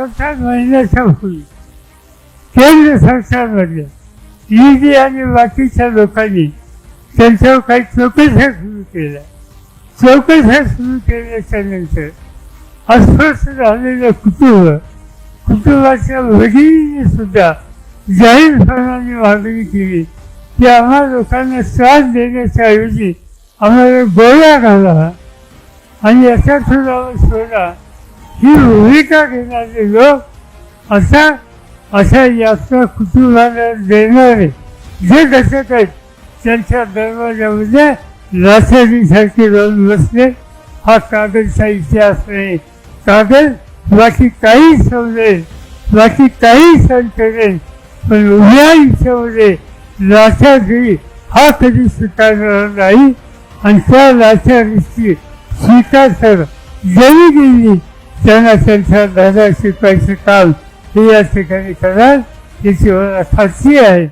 सत्तर महिन्याच्या होईल केंद्र सरकारमध्ये ईडी आणि बाकीच्या लोकांनी त्यांच्यावर काही चौकशा सुरू केल्या. चौकशा सुरू केल्याच्यानंतर अस्वस्थ झालेलं कुटुंब कुटुंबाच्या वडिलांनी सुद्धा जाहीरपणाने मागणी केली की आम्हा लोकांना त्रास देण्याच्या ऐवजी आम्हाला गोळ्या घाला. आणि याचा सुद्धा शोधा ही भूमिका घेणारे लोक असा अशा यात्रा कुटुंबाला देणारे. जे घटक आहेत त्यांच्या दरवाजामध्ये लाचारीसारखे जाऊन बसले हा कागदचा इतिहास नाही कागद बाकी काही समजेल बाकी काही सण पण उभ्या इच्छेमध्ये लाचारी हा कधी स्वीकारणार नाही. आणि त्या लाचारीची स्वीकार सर जरी गेली त्यांना त्यांच्या दादा शिकवायचं काम हे या ठिकाणी कराल याची मला खात्री आहे